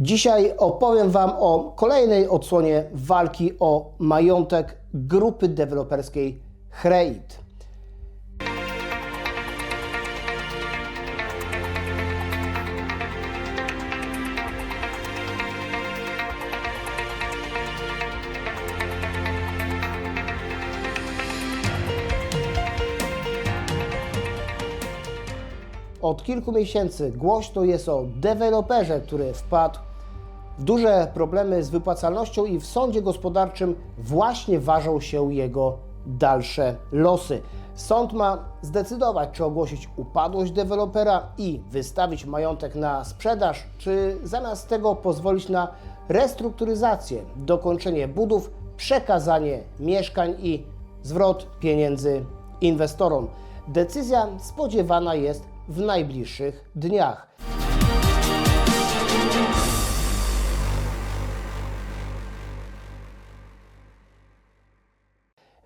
Dzisiaj opowiem Wam o kolejnej odsłonie walki o majątek grupy deweloperskiej Hreit. Od kilku miesięcy głośno jest o deweloperze, który wpadł duże problemy z wypłacalnością i w sądzie gospodarczym właśnie ważą się jego dalsze losy. Sąd ma zdecydować, czy ogłosić upadłość dewelopera i wystawić majątek na sprzedaż, czy zamiast tego pozwolić na restrukturyzację, dokończenie budów, przekazanie mieszkań i zwrot pieniędzy inwestorom. Decyzja spodziewana jest w najbliższych dniach.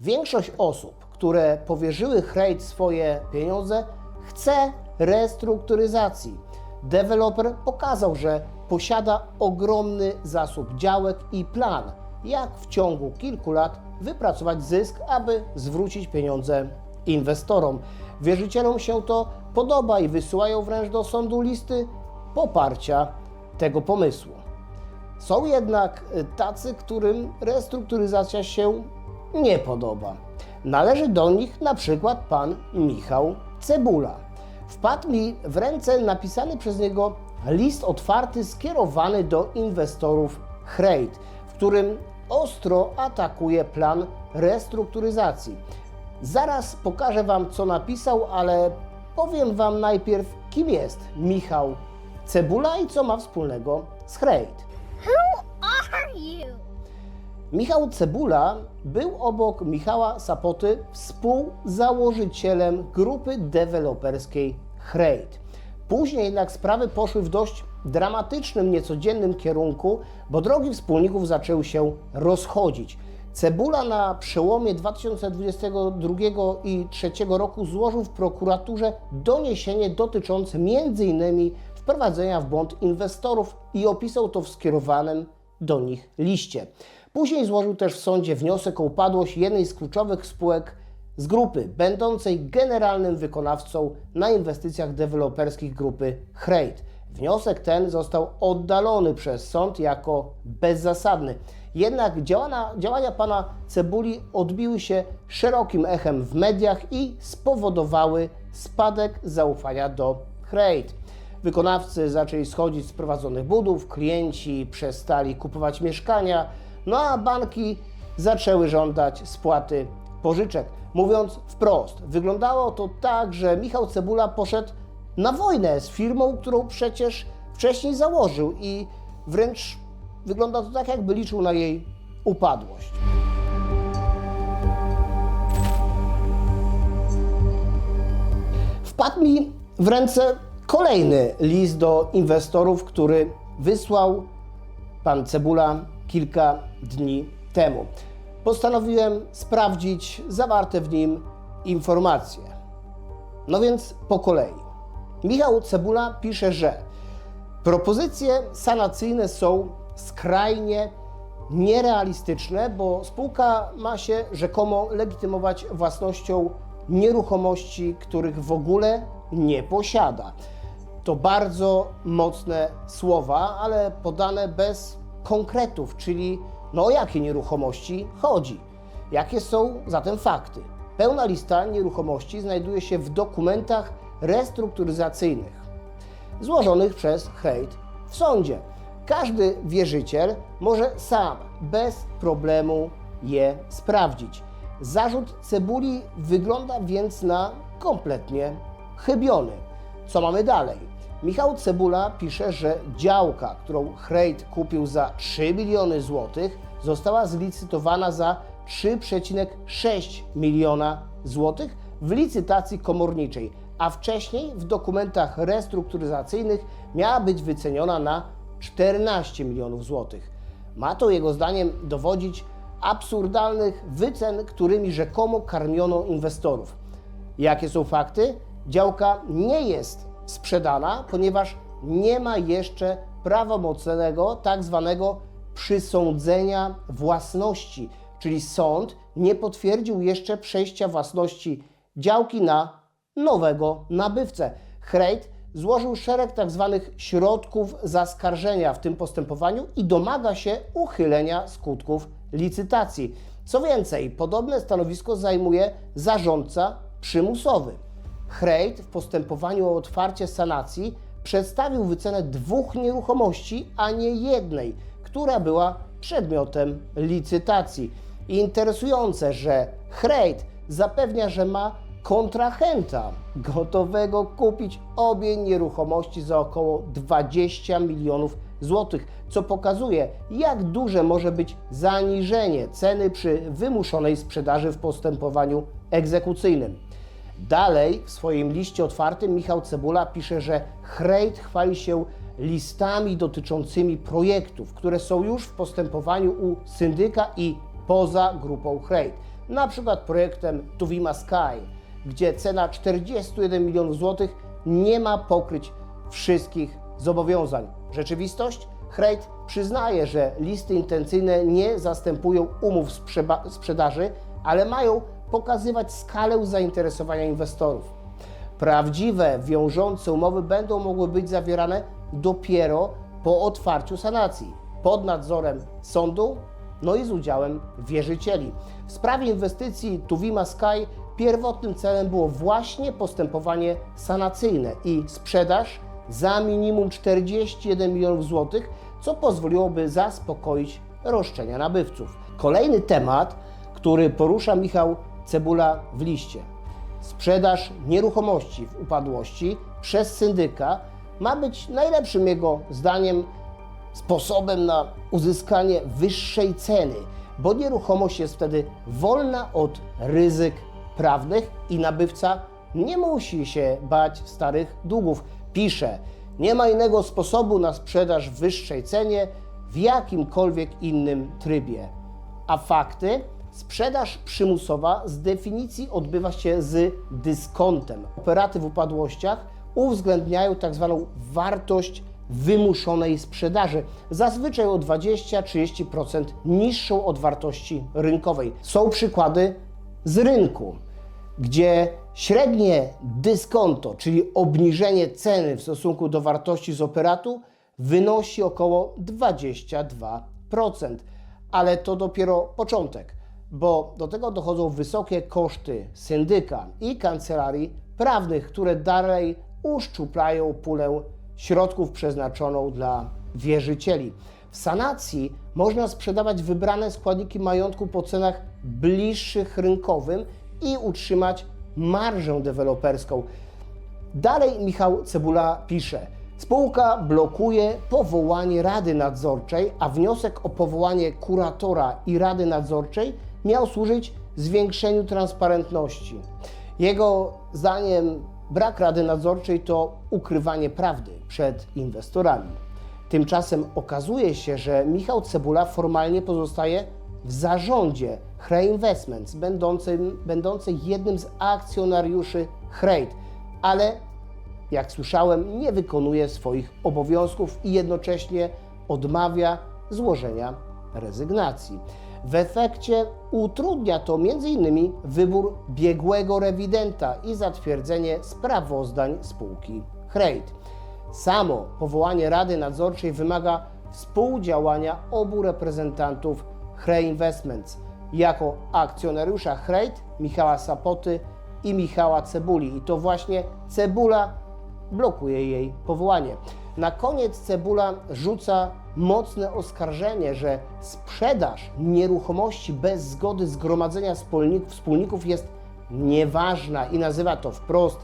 Większość osób, które powierzyły Hrejt swoje pieniądze, chce restrukturyzacji. Deweloper pokazał, że posiada ogromny zasób działek i plan, jak w ciągu kilku lat wypracować zysk, aby zwrócić pieniądze inwestorom. Wierzycielom się to podoba i wysyłają wręcz do sądu listy poparcia tego pomysłu. Są jednak y, tacy, którym restrukturyzacja się nie podoba. Należy do nich na przykład pan Michał Cebula. Wpadł mi w ręce napisany przez niego list otwarty skierowany do inwestorów Hrejt, w którym ostro atakuje plan restrukturyzacji. Zaraz pokażę Wam, co napisał, ale powiem Wam najpierw, kim jest Michał Cebula i co ma wspólnego z you? Michał Cebula był obok Michała Sapoty współzałożycielem grupy deweloperskiej Hrejt. Później jednak sprawy poszły w dość dramatycznym, niecodziennym kierunku, bo drogi wspólników zaczęły się rozchodzić. Cebula na przełomie 2022 i 2023 roku złożył w prokuraturze doniesienie dotyczące m.in. wprowadzenia w błąd inwestorów i opisał to w skierowanym do nich liście. Później złożył też w sądzie wniosek o upadłość jednej z kluczowych spółek z grupy, będącej generalnym wykonawcą na inwestycjach deweloperskich grupy Hrejt. Wniosek ten został oddalony przez sąd jako bezzasadny. Jednak działania, działania pana Cebuli odbiły się szerokim echem w mediach i spowodowały spadek zaufania do Hrejt. Wykonawcy zaczęli schodzić z prowadzonych budów, klienci przestali kupować mieszkania, no a banki zaczęły żądać spłaty pożyczek. Mówiąc wprost, wyglądało to tak, że Michał Cebula poszedł na wojnę z firmą, którą przecież wcześniej założył i wręcz wygląda to tak, jakby liczył na jej upadłość. Wpadł mi w ręce kolejny list do inwestorów, który wysłał pan Cebula kilka dni temu. Postanowiłem sprawdzić zawarte w nim informacje. No więc po kolei. Michał Cebula pisze, że propozycje sanacyjne są skrajnie nierealistyczne, bo spółka ma się rzekomo legitymować własnością nieruchomości, których w ogóle nie posiada. To bardzo mocne słowa, ale podane bez konkretów, czyli no o jakie nieruchomości chodzi. Jakie są zatem fakty? Pełna lista nieruchomości znajduje się w dokumentach restrukturyzacyjnych złożonych przez Hrejt w sądzie. Każdy wierzyciel może sam, bez problemu je sprawdzić. Zarzut cebuli wygląda więc na kompletnie chybiony. Co mamy dalej? Michał Cebula pisze, że działka, którą Hrejt kupił za 3 miliony złotych, została zlicytowana za 3,6 miliona złotych w licytacji komorniczej, a wcześniej w dokumentach restrukturyzacyjnych miała być wyceniona na 14 milionów złotych. Ma to jego zdaniem dowodzić absurdalnych wycen, którymi rzekomo karmiono inwestorów. Jakie są fakty? Działka nie jest sprzedana, ponieważ nie ma jeszcze prawomocnego tak zwanego przysądzenia własności, czyli sąd nie potwierdził jeszcze przejścia własności działki na nowego nabywcę. Hrejt złożył szereg tak zwanych środków zaskarżenia w tym postępowaniu i domaga się uchylenia skutków licytacji. Co więcej, podobne stanowisko zajmuje zarządca przymusowy. Hrejt w postępowaniu o otwarcie sanacji przedstawił wycenę dwóch nieruchomości, a nie jednej, która była przedmiotem licytacji. Interesujące, że Hrejt zapewnia, że ma kontrahenta gotowego kupić obie nieruchomości za około 20 milionów złotych, co pokazuje, jak duże może być zaniżenie ceny przy wymuszonej sprzedaży w postępowaniu egzekucyjnym. Dalej w swoim liście otwartym Michał Cebula pisze, że Hrejt chwali się listami dotyczącymi projektów, które są już w postępowaniu u syndyka i poza grupą Hrejt. Na przykład projektem Tuwima Sky, gdzie cena 41 milionów złotych nie ma pokryć wszystkich zobowiązań. Rzeczywistość? Hrejt przyznaje, że listy intencyjne nie zastępują umów sprzedaży, ale mają pokazywać skalę zainteresowania inwestorów. Prawdziwe, wiążące umowy będą mogły być zawierane dopiero po otwarciu sanacji, pod nadzorem sądu, no i z udziałem wierzycieli. W sprawie inwestycji Tuwima Sky pierwotnym celem było właśnie postępowanie sanacyjne i sprzedaż za minimum 41 milionów złotych, co pozwoliłoby zaspokoić roszczenia nabywców. Kolejny temat, który porusza Michał Cebula w liście. Sprzedaż nieruchomości w upadłości przez syndyka ma być najlepszym jego zdaniem sposobem na uzyskanie wyższej ceny, bo nieruchomość jest wtedy wolna od ryzyk prawnych i nabywca nie musi się bać starych długów. Pisze, nie ma innego sposobu na sprzedaż w wyższej cenie w jakimkolwiek innym trybie. A fakty? Sprzedaż przymusowa z definicji odbywa się z dyskontem. Operaty w upadłościach uwzględniają tak zwaną wartość wymuszonej sprzedaży, zazwyczaj o 20-30% niższą od wartości rynkowej. Są przykłady z rynku, gdzie średnie dyskonto, czyli obniżenie ceny w stosunku do wartości z operatu, wynosi około 22%. Ale to dopiero początek, bo do tego dochodzą wysokie koszty syndyka i kancelarii prawnych, które dalej uszczuplają pulę środków przeznaczoną dla wierzycieli. W sanacji można sprzedawać wybrane składniki majątku po cenach bliższych rynkowym i utrzymać marżę deweloperską. Dalej Michał Cebula pisze: Spółka blokuje powołanie rady nadzorczej, a wniosek o powołanie kuratora i rady nadzorczej miał służyć zwiększeniu transparentności. Jego zdaniem brak rady nadzorczej to ukrywanie prawdy przed inwestorami. Tymczasem okazuje się, że Michał Cebula formalnie pozostaje w zarządzie Hrey Investments, będącym, będący jednym z akcjonariuszy Hrejt, ale jak słyszałem, nie wykonuje swoich obowiązków i jednocześnie odmawia złożenia rezygnacji. W efekcie utrudnia to m.in. wybór biegłego rewidenta i zatwierdzenie sprawozdań spółki Hrejt. Samo powołanie Rady Nadzorczej wymaga współdziałania obu reprezentantów Hrey Investments jako akcjonariusza Hrejt, Michała Sapoty i Michała Cebuli. I to właśnie Cebula blokuje jej powołanie. Na koniec Cebula rzuca mocne oskarżenie, że sprzedaż nieruchomości bez zgody zgromadzenia wspólnik- wspólników jest nieważna i nazywa to wprost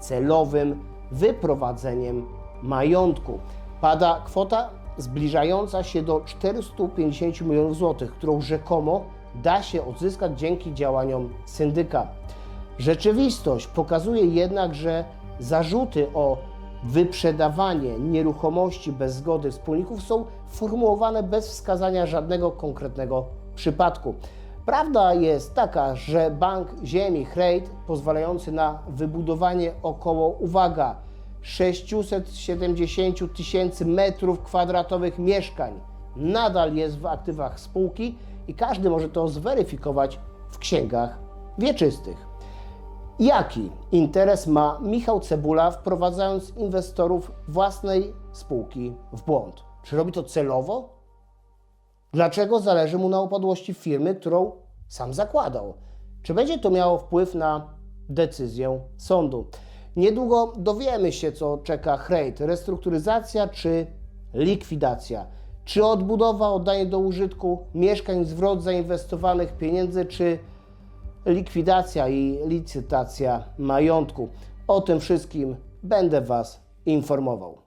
celowym wyprowadzeniem majątku. Pada kwota zbliżająca się do 450 milionów złotych, którą rzekomo da się odzyskać dzięki działaniom syndyka. Rzeczywistość pokazuje jednak, że zarzuty o wyprzedawanie nieruchomości bez zgody wspólników są formułowane bez wskazania żadnego konkretnego przypadku. Prawda jest taka, że Bank Ziemi Hrejt, pozwalający na wybudowanie około, uwaga, 670 tysięcy metrów kwadratowych mieszkań nadal jest w aktywach spółki i każdy może to zweryfikować w księgach wieczystych. Jaki interes ma Michał Cebula, wprowadzając inwestorów własnej spółki w błąd? Czy robi to celowo? Dlaczego zależy mu na upadłości firmy, którą sam zakładał? Czy będzie to miało wpływ na decyzję sądu? Niedługo dowiemy się, co czeka Hrejt. Restrukturyzacja czy likwidacja? Czy odbudowa, oddanie do użytku mieszkań, zwrot zainwestowanych pieniędzy, czy likwidacja i licytacja majątku? O tym wszystkim będę Was informował.